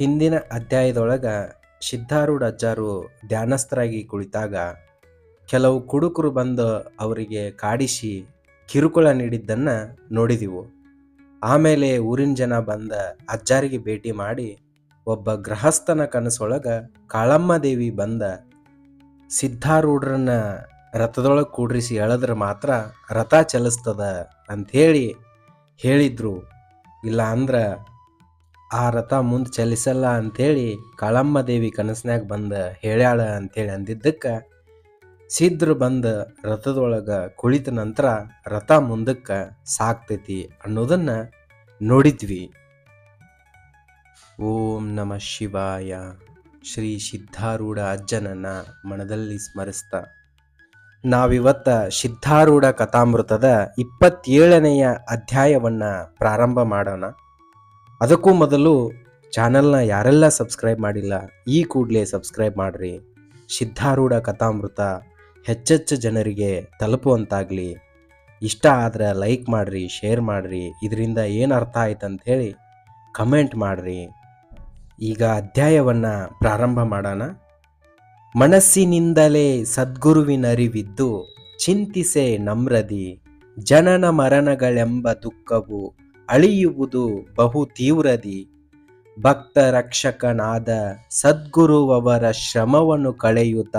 ಹಿಂದಿನ ಅಧ್ಯಾಯದೊಳಗ ಸಿದ್ಧಾರೂಢ ಅಜ್ಜಾರು ಧ್ಯಾನಸ್ಥರಾಗಿ ಕುಳಿತಾಗ ಕೆಲವು ಕುಡುಕರು ಬಂದು ಅವರಿಗೆ ಕಾಡಿಸಿ ಕಿರುಕುಳ ನೀಡಿದ್ದನ್ನು ನೋಡಿದೆವು. ಆಮೇಲೆ ಊರಿನ ಜನ ಬಂದ ಅಜ್ಜಾರಿಗೆ ಭೇಟಿ ಮಾಡಿ ಒಬ್ಬ ಗೃಹಸ್ಥನ ಕನಸೊಳಗ ಕಾಳಮ್ಮ ದೇವಿ ಬಂದ ಸಿದ್ಧಾರೂಢರನ್ನ ರಥದೊಳಗೆ ಕೂಡ್ರಿಸಿ ಎಳೆದ್ರೆ ಮಾತ್ರ ರಥ ಚಲಿಸ್ತದ ಅಂಥೇಳಿ ಹೇಳಿದ್ರು. ಇಲ್ಲ ಅಂದ್ರೆ ಆ ರಥ ಮುಂದೆ ಚಲಿಸಲ್ಲ ಅಂಥೇಳಿ ಕಾಳಮ್ಮ ದೇವಿ ಕನಸ್ನ್ಯಾಗ ಬಂದು ಹೇಳ್ಯಾಳ ಅಂಥೇಳಿ ಅಂದಿದ್ದಕ್ಕೆ ಸಿದ್ಧರು ಬಂದ ರಥದೊಳಗೆ ಕುಳಿತ ನಂತರ ರಥ ಮುಂದಕ್ಕೆ ಸಾಕ್ತೈತಿ ಅನ್ನೋದನ್ನು ನೋಡಿದ್ವಿ. ಓಂ ನಮ ಶಿವಾಯ. ಶ್ರೀ ಸಿದ್ಧಾರೂಢ ಅಜ್ಜನನ್ನ ಮನದಲ್ಲಿ ಸ್ಮರಿಸ್ತಾ. ನಾವಿವತ್ತ ಸಿದ್ಧಾರೂಢ ಕಥಾಮೃತದ ಇಪ್ಪತ್ತೇಳನೆಯ ಅಧ್ಯಾಯವನ್ನ ಪ್ರಾರಂಭ ಮಾಡೋಣ. ಅದಕ್ಕೂ ಮೊದಲು ಚಾನಲ್ನ ಯಾರೆಲ್ಲ ಸಬ್ಸ್ಕ್ರೈಬ್ ಮಾಡಿಲ್ಲ, ಈ ಕೂಡಲೇ ಸಬ್ಸ್ಕ್ರೈಬ್ ಮಾಡಿರಿ. ಸಿದ್ಧಾರೂಢ ಕಥಾಮೃತ ಹೆಚ್ಚೆಚ್ಚು ಜನರಿಗೆ ತಲುಪುವಂತಾಗಲಿ. ಇಷ್ಟ ಆದ್ರೆ ಲೈಕ್ ಮಾಡಿರಿ, ಶೇರ್ ಮಾಡಿರಿ. ಇದರಿಂದ ಏನು ಅರ್ಥ ಆಯ್ತು ಅಂತ ಹೇಳಿ ಕಮೆಂಟ್ ಮಾಡಿರಿ. ಈಗ ಅಧ್ಯಾಯವನ್ನು ಪ್ರಾರಂಭ ಮಾಡೋಣ. ಮನಸ್ಸಿನಿಂದಲೇ ಸದ್ಗುರುವಿನರಿವಿದ್ದು ಚಿಂತಿಸೆ ನಮ್ರದಿ. ಜನನ ಮರಣಗಳೆಂಬ ದುಃಖವು ಅಳಿಯುವುದು ಬಹು ತೀವ್ರದಿ. ಭಕ್ತ ರಕ್ಷಕನಾದ ಸದ್ಗುರುವವರ ಶ್ರಮವನ್ನು ಕಳೆಯುತ್ತ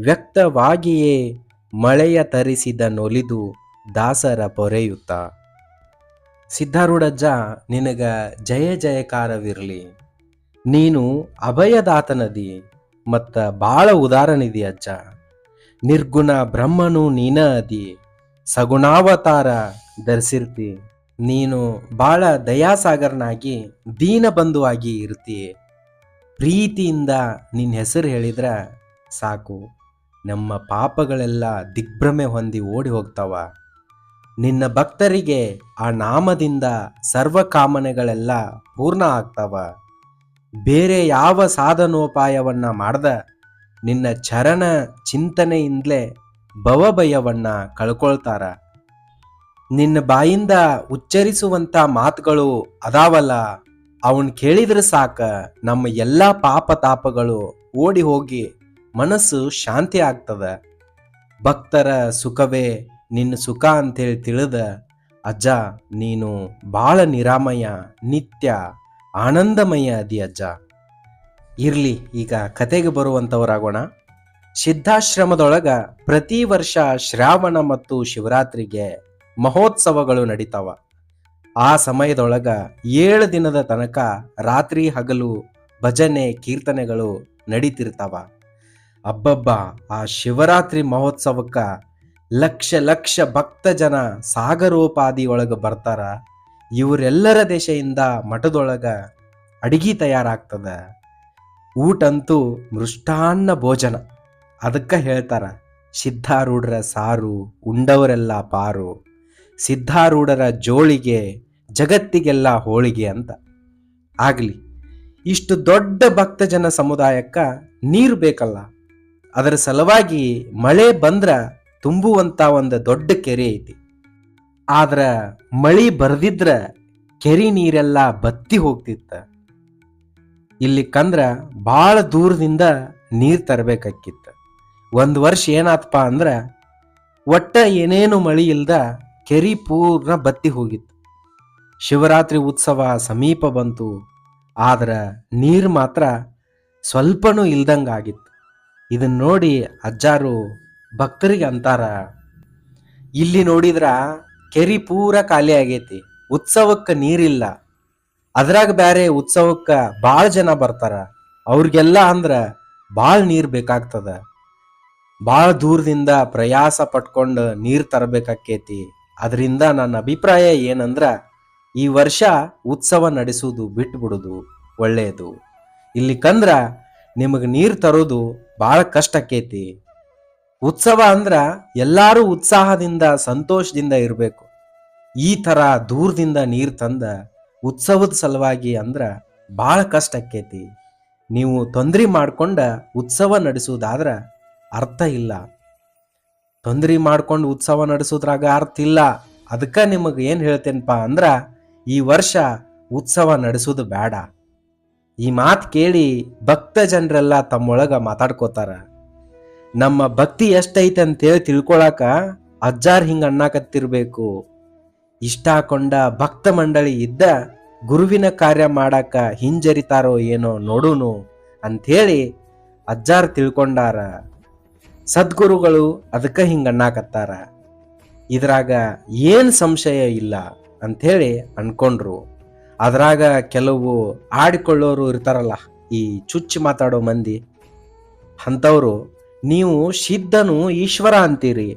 ವ್ಯಕ್ತವಾಗಿಯೇ ಮಳೆಯ ತರಿಸಿದ ನೊಲಿದು ದಾಸರ ಪೊರೆಯುತ್ತ. ಸಿದ್ಧಾರೂಢಜ್ಜ, ನಿನಗ ಜಯ ಜಯಕಾರವಿರಲಿ. ನೀನು ಅಭಯದಾತನದಿ ಮತ್ತ ಬಾಳ ಉದಾರನಿದಿ ಅಜ್ಜ. ನಿರ್ಗುಣ ಬ್ರಹ್ಮನು ನೀನ ಅದಿ. ಸಗುಣಾವತಾರ ಧರಿಸಿರ್ತಿ. ನೀನು ಬಾಳ ದಯಾಸಾಗರನಾಗಿ, ದೀನಬಂಧುವಾಗಿ ಇರ್ತಿ ಪ್ರೀತಿಯಿಂದ ನಿನ್ನ ಹೆಸರು ಹೇಳಿದ್ರೆ ಸಾಕು. ನಮ್ಮ ಪಾಪಗಳೆಲ್ಲ ದಿಗ್ಭ್ರಮೆ ಹೊಂದಿ ಓಡಿ ಹೋಗ್ತಾವ. ನಿನ್ನ ಭಕ್ತರಿಗೆ ಆ ನಾಮದಿಂದ ಸರ್ವ ಕಾಮನೆಗಳೆಲ್ಲ ಪೂರ್ಣ ಆಗ್ತಾವ. ಬೇರೆ ಯಾವ ಸಾಧನೋಪಾಯವನ್ನ ಮಾಡ್ದ, ನಿನ್ನ ಚರಣ ಚಿಂತನೆಯಿಂದಲೇ ಭವಭಯವನ್ನ ಕಳ್ಕೊಳ್ತಾರ. ನಿನ್ನ ಬಾಯಿಂದ ಉಚ್ಚರಿಸುವಂತ ಮಾತುಗಳು ಅದಾವಲ್ಲ, ಅವನ್ ಕೇಳಿದ್ರೆ ಸಾಕ ನಮ್ಮ ಎಲ್ಲ ಪಾಪ ತಾಪಗಳು ಓಡಿ ಹೋಗಿ ಮನಸ್ಸು ಶಾಂತಿ ಆಗ್ತದ. ಭಕ್ತರ ಸುಖವೇ ನಿನ್ನ ಸುಖ ಅಂತೇಳಿ ತಿಳಿದ, ಅಜ್ಜ ನೀನು ಬಾಳ ನಿರಾಮಯ, ನಿತ್ಯ ಆನಂದಮಯ ಅದಿ ಅಜ್ಜ. ಇರ್ಲಿ, ಈಗ ಕತೆಗೆ ಬರುವಂಥವರಾಗೋಣ ಸಿದ್ಧಾಶ್ರಮದೊಳಗ ಪ್ರತಿ ವರ್ಷ ಶ್ರಾವಣ ಮತ್ತು ಶಿವರಾತ್ರಿಗೆ ಮಹೋತ್ಸವಗಳು ನಡೀತಾವ. ಆ ಸಮಯದೊಳಗ ಏಳು ದಿನದ ತನಕ ರಾತ್ರಿ ಹಗಲು ಭಜನೆ, ಕೀರ್ತನೆಗಳು ನಡೀತಿರ್ತಾವ. ಅಬ್ಬಬ್ಬ ಆ ಶಿವರಾತ್ರಿ ಮಹೋತ್ಸವಕ್ಕ ಲಕ್ಷ ಲಕ್ಷ ಭಕ್ತ ಜನ ಸಾಗರೋಪಾದಿ ಒಳಗ ಬರ್ತಾರ. ಇವರೆಲ್ಲರ ದೇಶದಿಂದ ಮಠದೊಳಗ ಅಡಿಗೆ ತಯಾರಾಗ್ತದ. ಊಟಂತೂ ಮೃಷ್ಟಾನ್ನ ಭೋಜನ. ಅದಕ್ಕ ಹೇಳ್ತಾರ, ಸಿದ್ಧಾರೂಢರ ಸಾರು ಉಂಡವರೆಲ್ಲ ಪಾರು. ಸಿದ್ಧಾರೂಢರ ಜೋಳಿಗೆ, ಜಗತ್ತಿಗೆಲ್ಲ ಹೋಳಿಗೆ ಅಂತ. ಆಗಲಿ, ಇಷ್ಟು ದೊಡ್ಡ ಭಕ್ತಜನ ಸಮುದಾಯಕ್ಕ ನೀರು ಬೇಕಲ್ಲ. ಅದರ ಸಲುವಾಗಿ ಮಳೆ ಬಂದ್ರ ತುಂಬುವಂತ ಒಂದು ದೊಡ್ಡ ಕೆರೆ ಐತಿ. ಆದ್ರ ಮಳಿ ಬರ್ದಿದ್ರ ಕೆರೆ ನೀರೆಲ್ಲ ಬತ್ತಿ ಹೋಗ್ತಿತ್ತ. ಇಲ್ಲಿ ಕಂದ್ರ ಭಾಳ ದೂರದಿಂದ ನೀರು ತರಬೇಕಾಕಿತ್ತ. ಒಂದು ವರ್ಷ ಏನಾತಪ್ಪ ಅಂದ್ರ, ಒಟ್ಟ ಏನೇನು ಮಳಿ ಇಲ್ದ ಕೆರಿ ಪೂರ್ಣ ಬತ್ತಿ ಹೋಗಿತ್ತು. ಶಿವರಾತ್ರಿ ಉತ್ಸವ ಸಮೀಪ ಬಂತು. ಆದ್ರೆ ನೀರು ಮಾತ್ರ ಸ್ವಲ್ಪನೂ ಇಲ್ದಂಗಾಗಿತ್ತು ಇದನ್ನ ನೋಡಿ ಅಜ್ಜಾರು ಭಕ್ತರಿಗೆ ಅಂತಾರ, ಇಲ್ಲಿ ನೋಡಿದ್ರ ಕೆರಿ ಪೂರ ಖಾಲಿ ಆಗೈತಿ, ಉತ್ಸವಕ್ಕೆ ನೀರಿಲ್ಲ. ಅದ್ರಾಗ ಬೇರೆ ಉತ್ಸವಕ್ಕೆ ಭಾಳ ಜನ ಬರ್ತಾರ. ಅವ್ರಿಗೆಲ್ಲ ಅಂದ್ರ ಭಾಳ ನೀರು ಬೇಕಾಗ್ತದ. ಭಾಳ ದೂರದಿಂದ ಪ್ರಯಾಸ ಪಟ್ಕೊಂಡು ನೀರು ತರಬೇಕಾಕೇತಿ ಅದರಿಂದ ನನ್ನ ಅಭಿಪ್ರಾಯ ಏನಂದ್ರ, ಈ ವರ್ಷ ಉತ್ಸವ ನಡೆಸುವುದು ಬಿಟ್ಬಿಡುದು ಒಳ್ಳೆಯದು ಇಲ್ಲಿ ಕಂದ್ರ ನಿಮಗೆ ನೀರು ತರೋದು ಭಾಳ ಕಷ್ಟ ಉತ್ಸವ ಅಂದ್ರೆ ಎಲ್ಲರೂ ಉತ್ಸಾಹದಿಂದ, ಸಂತೋಷದಿಂದ ಇರಬೇಕು. ಈ ಥರ ದೂರದಿಂದ ನೀರು ತಂದ ಉತ್ಸವದ ಸಲುವಾಗಿ ಅಂದ್ರ ಭಾಳ ಕಷ್ಟ ನೀವು ತೊಂದರೆ ಮಾಡ್ಕೊಂಡ ಉತ್ಸವ ನಡೆಸುವುದಾದ್ರ ಅರ್ಥ ಇಲ್ಲ. ತೊಂದರೆ ಮಾಡ್ಕೊಂಡು ಉತ್ಸವ ನಡೆಸೋದ್ರಾಗ ಅರ್ಥ ಇಲ್ಲ. ಅದಕ್ಕೆ ನಿಮಗೆ ಏನು ಹೇಳ್ತೇನಪ್ಪ ಅಂದ್ರೆ, ಈ ವರ್ಷ ಉತ್ಸವ ನಡೆಸೋದು ಬೇಡ ಈ ಮಾತು ಕೇಳಿ ಭಕ್ತ ಜನರೆಲ್ಲ ತಮ್ಮೊಳಗೆ ಮಾತಾಡ್ಕೋತಾರ. ನಮ್ಮ ಭಕ್ತಿ ಎಷ್ಟೈತೆ ಅಂತೇಳಿ ತಿಳ್ಕೊಳಕ ಅಜ್ಜಾರ್ ಹಿಂಗೆ ಅಣ್ಣಾಕತ್ತಿರ್ಬೇಕು. ಇಷ್ಟ ಕೊಂಡ ಭಕ್ತ ಮಂಡಳಿ ಇದ್ದ ಗುರುವಿನ ಕಾರ್ಯ ಮಾಡಾಕ ಹಿಂಜರಿತಾರೋ ಏನೋ ನೋಡುನು ಅಂಥೇಳಿ ಅಜ್ಜಾರ್ ತಿಳ್ಕೊಂಡಾರ. ಸದ್ಗುರುಗಳು ಅದಕ್ಕೆ ಹಿಂಗೆ ಅಣ್ಣಾಕತ್ತಾರ. ಇದ್ರಾಗ ಏನು ಸಂಶಯ ಇಲ್ಲ ಅಂಥೇಳಿ ಅನ್ಕೊಂಡ್ರು. ಅದ್ರಾಗ ಕೆಲವು ಆಡಿಕೊಳ್ಳೋರು ಇರ್ತಾರಲ್ಲ, ಈ ಚುಚ್ಚಿ ಮಾತಾಡೋ ಮಂದಿ. ಅಂಥವ್ರು, ನೀವು ಸಿದ್ಧನು ಈಶ್ವರ ಅಂತೀರಿ.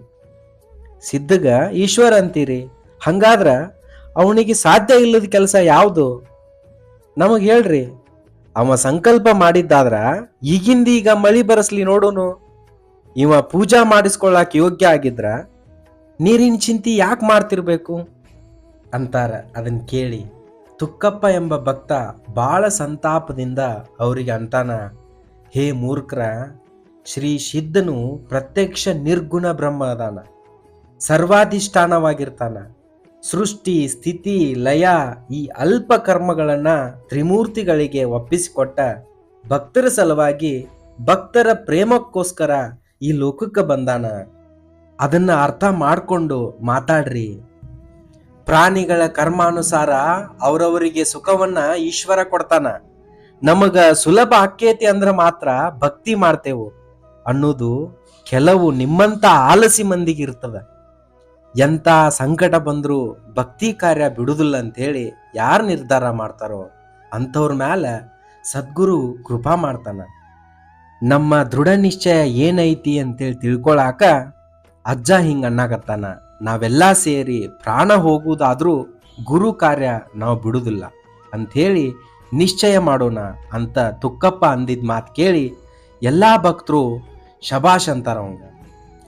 ಸಿದ್ಧಗ ಈಶ್ವರ ಅಂತೀರಿ. ಹಂಗಾದ್ರೆ ಅವನಿಗೆ ಸಾಧ್ಯ ಇಲ್ಲದ ಕೆಲಸ ಯಾವುದು? ನಮಗೆ ಹೇಳ್ರಿ. ಅವ ಸಂಕಲ್ಪ ಮಾಡಿದ್ದಾದ್ರ ಈಗಿಂದೀಗ ಮಳಿ ಬರಸ್ಲಿ ನೋಡೋನು. ಇವ ಪೂಜಾ ಮಾಡಿಸ್ಕೊಳ್ಳಾಕ ಯೋಗ್ಯ ಆಗಿದ್ರ ನೀರಿನ ಚಿಂತಿ ಯಾಕೆ ಮಾಡ್ತಿರ್ಬೇಕು? ಅಂತಾರ. ಅದನ್ನ ಕೇಳಿ ತುಕ್ಕಪ್ಪ ಎಂಬ ಭಕ್ತ ಬಹಳ ಸಂತಾಪದಿಂದ ಅವರಿಗೆ ಅಂತಾನ, ಹೇ ಮೂರ್ಖರ, ಶ್ರೀ ಸಿದ್ಧನು ಪ್ರತ್ಯಕ್ಷ ನಿರ್ಗುಣ ಬ್ರಹ್ಮ ಅದಾನ. ಸರ್ವಾಧಿಷ್ಠಾನವಾಗಿರ್ತಾನ. ಸೃಷ್ಟಿ, ಸ್ಥಿತಿ, ಲಯ ಈ ಅಲ್ಪ ಕರ್ಮಗಳನ್ನ ತ್ರಿಮೂರ್ತಿಗಳಿಗೆ ಒಪ್ಪಿಸಿಕೊಟ್ಟ ಭಕ್ತರ ಸಲುವಾಗಿ ಭಕ್ತರ ಪ್ರೇಮಕ್ಕೋಸ್ಕರ ಈ ಲೋಕಕ್ಕೆ ಬಂದಾನ. ಅದನ್ನ ಅರ್ಥ ಮಾಡ್ಕೊಂಡು ಮಾತಾಡ್ರಿ. ಪ್ರಾಣಿಗಳ ಕರ್ಮಾನುಸಾರ ಅವರವರಿಗೆ ಸುಖವನ್ನ ಈಶ್ವರ ಕೊಡ್ತಾನ. ನಮಗ ಸುಲಭ ಆಕ್ಕೇತಿ ಅಂದ್ರ ಮಾತ್ರ ಭಕ್ತಿ ಮಾಡ್ತೇವು. ಅನ್ನೋದು ಕೆಲವು ನಿಮ್ಮಂತ ಆಲಸಿ ಮಂದಿಗೆ ಇರ್ತದ. ಎಂತ ಸಂಕಟ ಬಂದರೂ ಭಕ್ತಿ ಕಾರ್ಯ ಬಿಡುದಿಲ್ಲ ಅಂತೇಳಿ ಯಾರು ನಿರ್ಧಾರ ಮಾಡ್ತಾರೋ ಅಂಥವ್ರ ಮ್ಯಾಲ ಸದ್ಗುರು ಕೃಪಾ ಮಾಡ್ತಾನ. ನಮ್ಮ ದೃಢ ನಿಶ್ಚಯ ಏನೈತಿ ಅಂತೇಳಿ ತಿಳ್ಕೊಳಾಕ ಅಜ್ಜ ಹಿಂಗ ಅನ್ನಾಕತ್ತಾನ ನಾವೆಲ್ಲ ಸೇರಿ ಪ್ರಾಣ ಹೋಗುವುದಾದ್ರೂ ಗುರು ಕಾರ್ಯ ನಾವು ಬಿಡುದಿಲ್ಲ. ಅಂಥೇಳಿ ನಿಶ್ಚಯ ಮಾಡೋಣ ಅಂತ ತುಕ್ಕಪ್ಪ ಅಂದಿದ್ದ ಮಾತು ಕೇಳಿ ಎಲ್ಲ ಭಕ್ತರು ಶಬಾಷ್ ಅಂತಾರ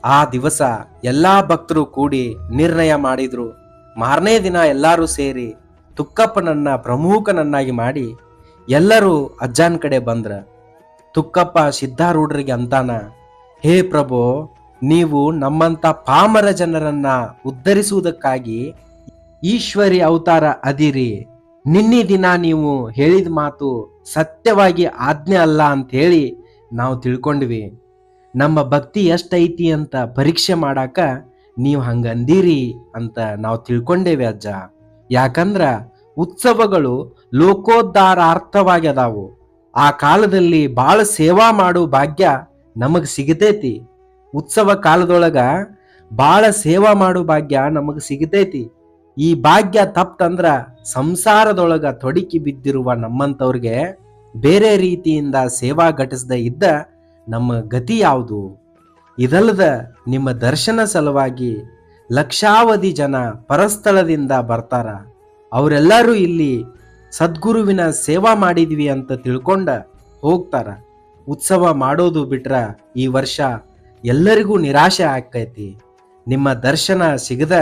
ಆ ದಿವಸ ಎಲ್ಲ ಭಕ್ತರು ಕೂಡಿ ನಿರ್ಣಯ ಮಾಡಿದ್ರು. ಮಾರನೇ ದಿನ ಎಲ್ಲರೂ ಸೇರಿ ತುಕ್ಕಪ್ಪನನ್ನ ಪ್ರಮುಖನನ್ನಾಗಿ ಮಾಡಿ ಎಲ್ಲರೂ ಅಜ್ಜನ ಕಡೆ ಬಂದ್ರ ತುಕ್ಕಪ್ಪ ಸಿದ್ಧಾರೂಢರಿಗೆ ಅಂತಾನ, ಹೇ ಪ್ರಭು, ನೀವು ನಮ್ಮಂತ ಪಾಮರ ಜನರನ್ನ ಉದ್ಧರಿಸುವುದಕ್ಕಾಗಿ ಈಶ್ವರಿ ಅವತಾರ ಅದಿರಿ. ನಿನ್ನೆ ದಿನ ನೀವು ಹೇಳಿದ ಮಾತು ಸತ್ಯವಾಗಿ ಆಜ್ಞೆ ಅಲ್ಲ ಅಂತ ಹೇಳಿ ನಾವು ತಿಳ್ಕೊಂಡ್ವಿ. ನಮ್ಮ ಭಕ್ತಿ ಎಷ್ಟೈತಿ ಅಂತ ಪರೀಕ್ಷೆ ಮಾಡಾಕ ನೀವು ಹಂಗಂದಿರಿ ಅಂತ ನಾವು ತಿಳ್ಕೊಂಡೇವೆ ಅಜ್ಜ. ಯಾಕಂದ್ರ ಉತ್ಸವಗಳು ಲೋಕೋದ್ಧಾರಾರ್ಥವಾಗಿ ಅದಾವು. ಆ ಕಾಲದಲ್ಲಿ ಬಾಳ ಸೇವಾ ಮಾಡೋ ಭಾಗ್ಯ ನಮಗೆ ಸಿಗತೈತಿ. ಉತ್ಸವ ಕಾಲದೊಳಗ ಬಾಳ ಸೇವಾ ಮಾಡೋ ಭಾಗ್ಯ ನಮಗೆ ಸಿಗತೈತಿ. ಈ ಭಾಗ್ಯ ತಪ್ಪಂದ್ರ ಸಂಸಾರದೊಳಗ ತೊಡಕಿ ಬಿದ್ದಿರುವ ನಮ್ಮಂಥವ್ರಿಗೆ ಬೇರೆ ರೀತಿಯಿಂದ ಸೇವಾ ಘಟಿಸದ ಇದ್ದ ನಮ್ಮ ಗತಿ ಯಾವುದು? ಇದಲ್ಲದ ನಿಮ್ಮ ದರ್ಶನ ಸಲುವಾಗಿ ಲಕ್ಷಾವಧಿ ಜನ ಪರಸ್ಥಳದಿಂದ ಬರ್ತಾರ. ಅವರೆಲ್ಲರೂ ಇಲ್ಲಿ ಸದ್ಗುರುವಿನ ಸೇವಾ ಮಾಡಿದ್ವಿ ಅಂತ ತಿಳ್ಕೊಂಡ ಹೋಗ್ತಾರ. ಉತ್ಸವ ಮಾಡೋದು ಬಿಟ್ರ ಈ ವರ್ಷ ಎಲ್ಲರಿಗೂ ನಿರಾಶೆ ಆಕೈತಿ ನಿಮ್ಮ ದರ್ಶನ ಸಿಗದ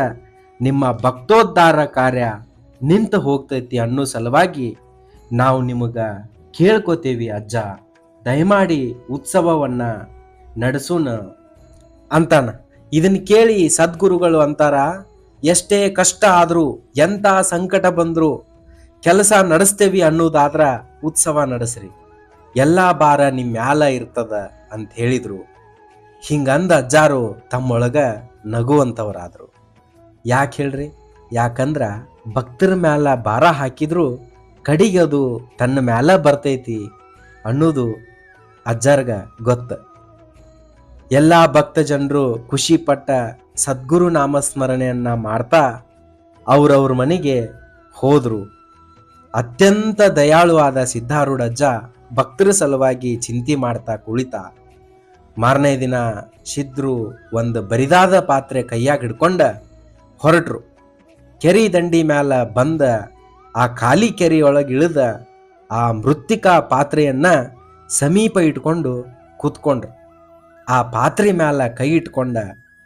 ನಿಮ್ಮ ಭಕ್ತೋದ್ಧಾರ ಕಾರ್ಯ ನಿಂತು ಹೋಗ್ತೈತಿ ಅನ್ನೋ ಸಲುವಾಗಿ ನಾವು ನಿಮಗೆ ಕೇಳ್ಕೊತೀವಿ ಅಜ್ಜ. ದಯಮಾಡಿ ಉತ್ಸವವನ್ನು ನಡೆಸೋಣ ಅಂತಾನ. ಇದನ್ನ ಕೇಳಿ ಸದ್ಗುರುಗಳು ಅಂತಾರ, ಎಷ್ಟೇ ಕಷ್ಟ ಆದರೂ ಎಂಥ ಸಂಕಟ ಬಂದ್ರು ಕೆಲಸ ನಡೆಸ್ತೇವಿ ಅನ್ನೋದಾದ್ರ ಉತ್ಸವ ನಡೆಸ್ರಿ. ಎಲ್ಲಾ ಭಾರ ನಿಮ್ಮ ಮ್ಯಾಲ ಇರ್ತದ ಅಂತ ಹೇಳಿದ್ರು. ಹಿಂಗಂದ ಅಜ್ಜಾರು ತಮ್ಮೊಳಗ ನಗುವಂಥವರಾದರು ಯಾಕೆ ಹೇಳ್ರಿ? ಯಾಕಂದ್ರ ಭಕ್ತರ ಮ್ಯಾಲ ಭಾರ ಹಾಕಿದ್ರು ಕಡಿಗೆ ಅದು ತನ್ನ ಮ್ಯಾಲ ಬರ್ತೈತಿ ಅನ್ನೋದು ಅಜ್ಜಾರ್ಗ ಗೊತ್ತ. ಎಲ್ಲ ಭಕ್ತ ಜನರು ಖುಷಿ ಪಟ್ಟ ಸದ್ಗುರು ನಾಮಸ್ಮರಣೆಯನ್ನ ಮಾಡ್ತಾ ಅವ್ರವ್ರ ಮನೆಗೆ ಹೋದ್ರು. ಅತ್ಯಂತ ದಯಾಳುವಾದ ಸಿದ್ಧಾರೂಢಜ್ಜ ಭಕ್ತರ ಸಲುವಾಗಿ ಚಿಂತೆ ಮಾಡ್ತಾ ಕುಳಿತ. ಮಾರನೇ ದಿನ ಸಿದ್ರು ಒಂದು ಬರಿದಾದ ಪಾತ್ರೆ ಕೈಯಾಗ ಹಿಡ್ಕೊಂಡ ಹೊರಟ್ರು. ಕೆರಿ ದಂಡಿ ಮ್ಯಾಲ ಬಂದ ಆ ಖಾಲಿ ಕೆರೆಯೊಳಗೆ ಇಳಿದ ಆ ಮೃತ್ತಿಕಾ ಪಾತ್ರೆಯನ್ನ ಸಮೀಪ ಇಟ್ಕೊಂಡು ಕೂತ್ಕೊಂಡ್ರು. ಆ ಪಾತ್ರೆ ಮ್ಯಾಲ ಕೈ ಇಟ್ಕೊಂಡ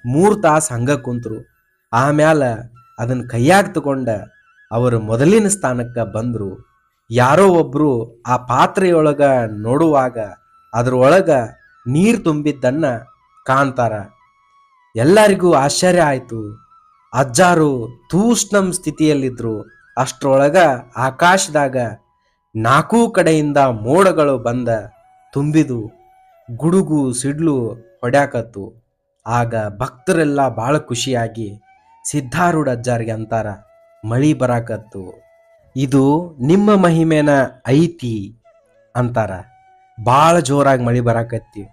ಮೂರು ತಾಸು ಹಂಗ ಕುಂತರು. ಆಮ್ಯಾಲ ಅದನ್ನ ಕೈಯಾಗ ತಗೊಂಡ ಅವರು ಮೊದಲಿನ ಸ್ಥಾನಕ್ಕೆ ಬಂದರು. ಯಾರೋ ಒಬ್ಬರು ಆ ಪಾತ್ರೆಯೊಳಗ ನೋಡುವಾಗ ಅದರೊಳಗ ನೀರು ತುಂಬಿದ್ದನ್ನ ಕಾಣ್ತಾರ. ಎಲ್ಲರಿಗೂ ಆಶ್ಚರ್ಯ ಆಯಿತು. ಅಜ್ಜಾರು ತೂಷ್ಣಂ ಸ್ಥಿತಿಯಲ್ಲಿದ್ರು. ಅಷ್ಟರೊಳಗ ಆಕಾಶದಾಗ ನಾಲ್ಕೂ ಕಡೆಯಿಂದ ಮೋಡಗಳು ಬಂದ, ತುಂಬಿದು. ಗುಡುಗು, ಸಿಡ್ಲು ಹೊಡ್ಯಾಕತ್ತು. ಆಗ ಭಕ್ತರೆಲ್ಲ ಭಾಳ ಖುಷಿಯಾಗಿ ಸಿದ್ಧಾರೂಢ ಅಜ್ಜಾರಿಗೆ ಅಂತಾರ. ಮಳಿ ಬರಾಕತ್ತು. ಇದು ನಿಮ್ಮ ಮಹಿಮೆನ ಐತಿ ಅಂತಾರ. ಭಾಳ ಜೋರಾಗಿ ಮಳಿ ಬರಾಕತ್ತಿ.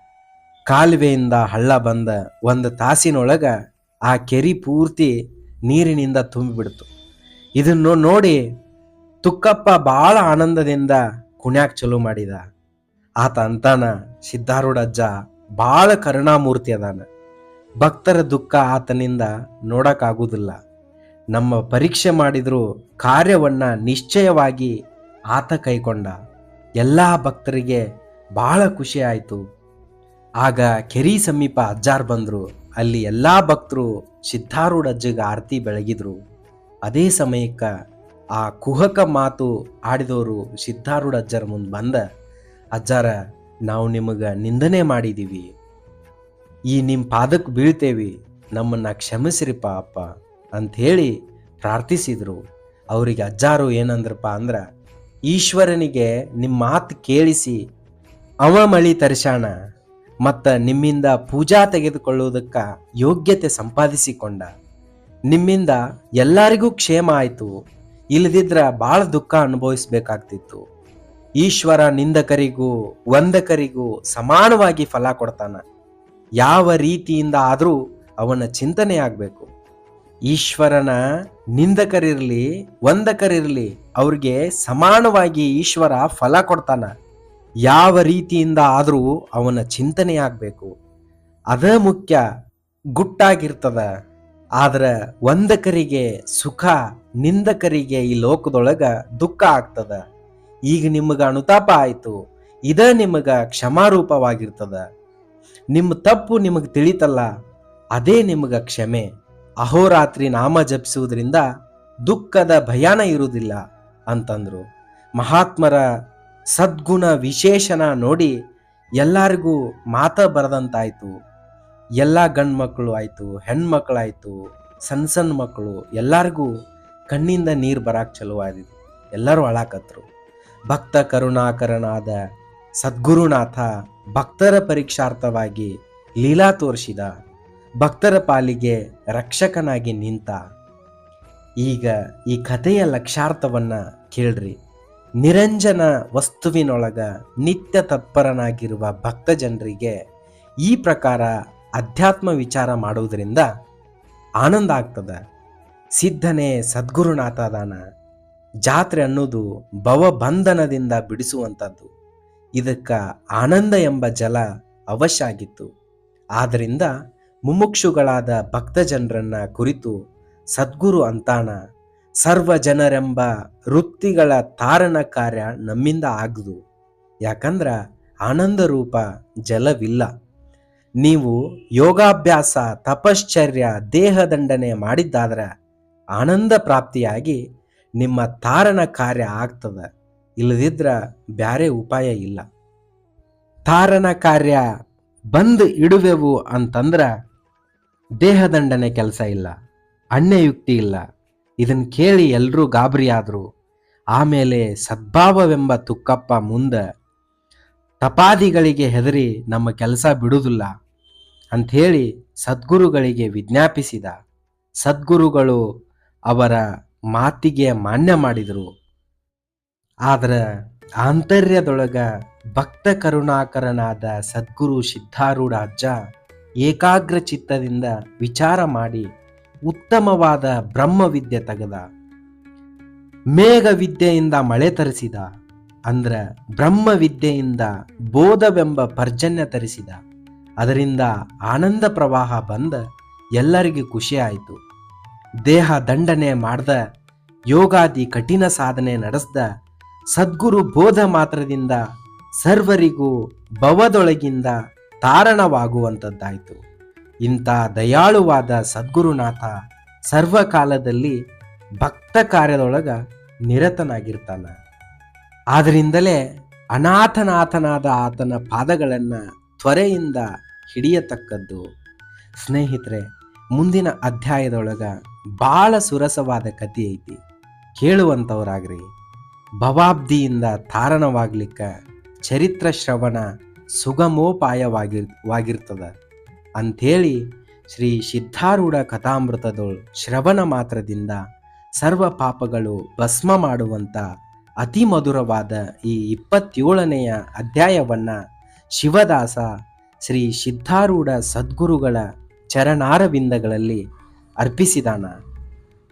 ಕಾಲುವೆಯಿಂದ ಹಳ್ಳ ಬಂದ ಒಂದು ತಾಸಿನೊಳಗ ಆ ಕೆರಿ ಪೂರ್ತಿ ನೀರಿನಿಂದ ತುಂಬಿಬಿಡ್ತು. ಇದನ್ನು ನೋಡಿ ತುಕ್ಕಪ್ಪ ಭಾಳ ಆನಂದದಿಂದ ಕುಣ್ಯಾಕ್ ಚಲೋ ಮಾಡಿದ. ಆತ ಅಂತಾನ ಸಿದ್ಧಾರೂಢಜ್ಜ ಭಾಳ ಕರುಣಾಮೂರ್ತಿ ಅದಾನ. ಭಕ್ತರ ದುಃಖ ಆತನಿಂದ ನೋಡಕ್ಕಾಗುವುದಿಲ್ಲ ನಮ್ಮ ಪರೀಕ್ಷೆ ಮಾಡಿದರೂ ಕಾರ್ಯವನ್ನು ನಿಶ್ಚಯವಾಗಿ ಆತ ಕೈಕೊಂಡ. ಎಲ್ಲ ಭಕ್ತರಿಗೆ ಬಹಳ ಖುಷಿ ಆಯಿತು. ಆಗ ಕೆರಿ ಸಮೀಪ ಅಜ್ಜಾರ್ ಬಂದರು. ಅಲ್ಲಿ ಎಲ್ಲ ಭಕ್ತರು ಸಿದ್ಧಾರೂಢ ಅಜ್ಜಿಗೆ ಆರತಿ ಬೆಳಗಿದ್ರು. ಅದೇ ಸಮಯಕ್ಕೆ ಆ ಕುಹಕ ಮಾತು ಆಡಿದವರು ಸಿದ್ಧಾರೂಢ ಅಜ್ಜರ ಮುಂದೆ ಬಂದ. ಅಜ್ಜಾರ, ನಾವು ನಿಮಗೆ ನಿಂದನೆ ಮಾಡಿದೀವಿ. ಈ ನಿಮ್ಮ ಪಾದಕ್ಕೆ ಬೀಳ್ತೇವಿ. ನಮ್ಮನ್ನು ಕ್ಷಮಿಸ್ರಿಪ್ಪ ಅಪ್ಪ. ಅಂಥೇಳಿ ಪ್ರಾರ್ಥಿಸಿದರು. ಅವರಿಗೆ, ಅಜ್ಜಾರು, ಏನಂದ್ರಪ್ಪ ಅಂದ್ರೆ, ಈಶ್ವರನಿಗೆ ನಿಮ್ಮ ಮಾತು ಕೇಳಿಸಿ, ಅವ ಮಳಿ ತರಿಸಾಣ ಮತ್ತು ನಿಮ್ಮಿಂದ ಪೂಜಾ ತೆಗೆದುಕೊಳ್ಳುವುದಕ್ಕೆ ಯೋಗ್ಯತೆ ಸಂಪಾದಿಸಿಕೊಂಡ. ನಿಮ್ಮಿಂದ ಎಲ್ಲರಿಗೂ ಕ್ಷೇಮ ಆಯಿತು ಇಲ್ಲದಿದ್ರೆ ಭಾಳ ದುಃಖ ಅನುಭವಿಸಬೇಕಾಗ್ತಿತ್ತು. ಈಶ್ವರ ನಿಂದಕರಿಗೂ, ವಂದಕರಿಗೂ ಸಮಾನವಾಗಿ ಫಲ ಕೊಡ್ತಾನ. ಯಾವ ರೀತಿಯಿಂದ ಆದರೂ ಅವನ ಚಿಂತನೆ ಆಗಬೇಕು. ಈಶ್ವರನ ನಿಂದಕರಿರಲಿ, ವಂದಕರಿರಲಿ, ಅವ್ರಿಗೆ ಸಮಾನವಾಗಿ ಈಶ್ವರ ಫಲ ಕೊಡ್ತಾನ. ಯಾವ ರೀತಿಯಿಂದ ಆದರೂ ಅವನ ಚಿಂತನೆ ಆಗಬೇಕು. ಅದ ಮುಖ್ಯ, ಗುಟ್ಟಾಗಿರ್ತದ. ಆದ್ರೆ ವಂದಕರಿಗೆ ಸುಖ, ನಿಂದಕರಿಗೆ ಈ ಲೋಕದೊಳಗ ದುಃಖ ಆಗ್ತದ. ಈಗ ನಿಮಗ ಅನುತಾಪ ಆಯಿತು. ಇದ ನಿಮಗ ಕ್ಷಮಾರೂಪವಾಗಿರ್ತದ. ನಿಮ್ಮ ತಪ್ಪು ನಿಮಗೆ ತಿಳಿತಲ್ಲ. ಅದೇ ನಿಮಗ ಕ್ಷಮೆ. ಅಹೋರಾತ್ರಿ ನಾಮ ಜಪಿಸುವುದರಿಂದ ದುಃಖದ ಭಯಾನ ಇರುವುದಿಲ್ಲ ಅಂತಂದ್ರು. ಮಹಾತ್ಮರ ಸದ್ಗುಣ ವಿಶೇಷಣ ನೋಡಿ ಎಲ್ಲರಿಗೂ ಮಾತ ಬರದಂತಾಯಿತು. ಎಲ್ಲ ಗಂಡು ಮಕ್ಕಳು ಆಯ್ತು ಹೆಣ್ಮಕ್ಳಾಯ್ತು ಸಣ್ಣ ಸಣ್ಣ ಮಕ್ಕಳು ಎಲ್ಲರಿಗೂ ಕಣ್ಣಿಂದ ನೀರು ಬರಾಕ್ ಚಲುವಾಯಿತು ಎಲ್ಲರೂ ಅಳಾಕತ್ರು. ಭಕ್ತ ಕರುಣಾಕರನಾದ ಸದ್ಗುರುನಾಥ ಭಕ್ತರ ಪರೀಕ್ಷಾರ್ಥವಾಗಿ ಲೀಲಾ ತೋರಿಸಿದ. ಭಕ್ತರ ಪಾಲಿಗೆ ರಕ್ಷಕನಾಗಿ ನಿಂತ. ಈಗ ಈ ಕಥೆಯ ಲಕ್ಷಾರ್ಥವನ್ನ ಕೇಳ್ರಿ. ನಿರಂಜನ ವಸ್ತುವಿನೊಳಗ ನಿತ್ಯ ತತ್ಪರನಾಗಿರುವ ಭಕ್ತ ಜನರಿಗೆ ಈ ಪ್ರಕಾರ ಅಧ್ಯಾತ್ಮ ವಿಚಾರ ಮಾಡುವುದರಿಂದ ಆನಂದ ಆಗ್ತದ. ಸಿದ್ಧನೇ ಸದ್ಗುರುನಾಥದಾನ. ಜಾತ್ರೆ ಅನ್ನೋದು ಭವಬಂಧನದಿಂದ ಬಿಡಿಸುವಂಥದ್ದು ಇದಕ್ಕ ಆನಂದ ಎಂಬ ಜಲ ಅವಶ್ಯ ಆಗಿತ್ತು. ಆದ್ದರಿಂದ ಮುಮುಕ್ಷುಗಳಾದ ಭಕ್ತ ಜನರನ್ನ ಕುರಿತು ಸದ್ಗುರು ಅಂತಾನ ಸರ್ವ ಜನರೆಂಬ ವೃತ್ತಿಗಳ ತಾರಣ ಕಾರ್ಯ ನಮ್ಮಿಂದ ಆಗದು. ಯಾಕಂದ್ರ ಆನಂದ ರೂಪ ಜಲವಿಲ್ಲ. ನೀವು ಯೋಗಾಭ್ಯಾಸ, ತಪಶ್ಚರ್ಯ ದೇಹದಂಡನೆ ಮಾಡಿದ್ದಾದ್ರೆ ಆನಂದ ಪ್ರಾಪ್ತಿಯಾಗಿ ನಿಮ್ಮ ತಾರಣ ಕಾರ್ಯ ಆಗ್ತದ. ಇಲ್ಲದಿದ್ರ ಬ್ಯಾರೆ ಉಪಾಯ ಇಲ್ಲ. ತಾರಣ ಕಾರ್ಯ ಬಂದು ಇಡುವೆವು ಅಂತಂದ್ರ ದೇಹದಂಡನೆ ಕೆಲಸ ಇಲ್ಲ ಅನ್ಯಯುಕ್ತಿ ಇಲ್ಲ. ಇದನ್ನು ಕೇಳಿ ಎಲ್ಲರೂ ಗಾಬರಿಯಾದರು. ಆಮೇಲೆ ಸದ್ಭಾವವೆಂಬ ತುಕ್ಕಪ್ಪ ಮುಂದ ತಪಾದಿಗಳಿಗೆ ಹೆದರಿ ನಮ್ಮ ಕೆಲಸ ಬಿಡುವುದಿಲ್ಲ ಅಂಥೇಳಿ ಸದ್ಗುರುಗಳಿಗೆ ವಿಜ್ಞಾಪಿಸಿದ. ಸದ್ಗುರುಗಳು ಅವರ ಮಾತಿಗೆ ಮಾನ್ಯ ಮಾಡಿದರು. ಆದರೆ ಆಂತರ್ಯದೊಳಗ ಭಕ್ತ ಕರುಣಾಕರನಾದ ಸದ್ಗುರು ಸಿದ್ಧಾರೂಢ ಅಜ್ಜ ಏಕಾಗ್ರ ಚಿತ್ತದಿಂದ ವಿಚಾರ ಮಾಡಿ ಉತ್ತಮವಾದ ಬ್ರಹ್ಮವಿದ್ಯೆ ತೆಗೆದ. ಮೇಘ ವಿದ್ಯೆಯಿಂದ ಮಳೆ ತರಿಸಿದ ಅಂದ್ರ ಬ್ರಹ್ಮವಿದ್ಯೆಯಿಂದ ಬೋಧವೆಂಬ ಪರ್ಜನ್ಯ ತರಿಸಿದ. ಅದರಿಂದ ಆನಂದ ಪ್ರವಾಹ ಬಂದ ಎಲ್ಲರಿಗೂ ಖುಷಿ ಆಯಿತು. ದೇಹ ದಂಡನೆ ಮಾಡ್ದ, ಯೋಗಾದಿ ಕಠಿಣ ಸಾಧನೆ ನಡೆಸ್ದ, ಸದ್ಗುರು ಬೋಧ ಮಾತ್ರದಿಂದ ಸರ್ವರಿಗೂ ಭವದೊಳಗಿಂದ ತಾರಣವಾಗುವಂಥದ್ದಾಯಿತು ಇಂಥ ದಯಾಳುವಾದ ಸದ್ಗುರುನಾಥ ಸರ್ವಕಾಲದಲ್ಲಿ ಭಕ್ತ ಕಾರ್ಯದೊಳಗ ನಿರತನಾಗಿರ್ತಾನ. ಆದ್ದರಿಂದಲೇ ಅನಾಥನಾಥನಾದ ಆತನ ಪಾದಗಳನ್ನು ತ್ವರೆಯಿಂದ ಹಿಡಿಯತಕ್ಕದ್ದು. ಸ್ನೇಹಿತರೆ, ಮುಂದಿನ ಅಧ್ಯಾಯದೊಳಗ ಭಾಳ ಸುರಸವಾದ ಕಥೆ ಐತಿ. ಕೇಳುವಂಥವರಾಗ್ರಿ ಭವಾಬ್ದಿಯಿಂದ ತಾರಣವಾಗ್ಲಿಕ್ಕೆ ಚರಿತ್ರ ಶ್ರವಣ ಸುಗಮೋಪಾಯವಾಗಿರ್, ವಾಗಿರ್ತದ. ಅಂಥೇಳಿ ಶ್ರೀ ಸಿದ್ಧಾರೂಢ ಕಥಾಮೃತದೊಳ್ ಶ್ರವಣ ಮಾತ್ರದಿಂದ ಸರ್ವ ಪಾಪಗಳು ಭಸ್ಮ ಮಾಡುವಂಥ ಅತಿ ಮಧುರವಾದ ಈ ಇಪ್ಪತ್ತೇಳನೆಯ ಅಧ್ಯಾಯವನ್ನ ಶಿವದಾಸ ಶ್ರೀ ಸಿದ್ಧಾರೂಢ ಸದ್ಗುರುಗಳ ಚರಣಾರವಿಂದಗಳಲ್ಲಿ ಅರ್ಪಿಸಿದಾನ.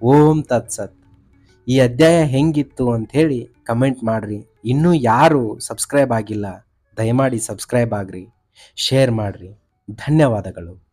ಓಂ ತತ್ಸತ್. ಈ ಅಧ್ಯಾಯ ಹೆಂಗಿತ್ತು ಅಂಥೇಳಿ ಕಮೆಂಟ್ ಮಾಡ್ರಿ. ಇನ್ನೂ ಯಾರು ಸಬ್ಸ್ಕ್ರೈಬ್ ಆಗಿಲ್ಲ. ದಯಮಾಡಿ ಸಬ್ಸ್ಕ್ರೈಬ್ ಆಗ್ರಿ ಶೇರ್ ಮಾಡ್ರಿ. ಧನ್ಯವಾದಗಳು.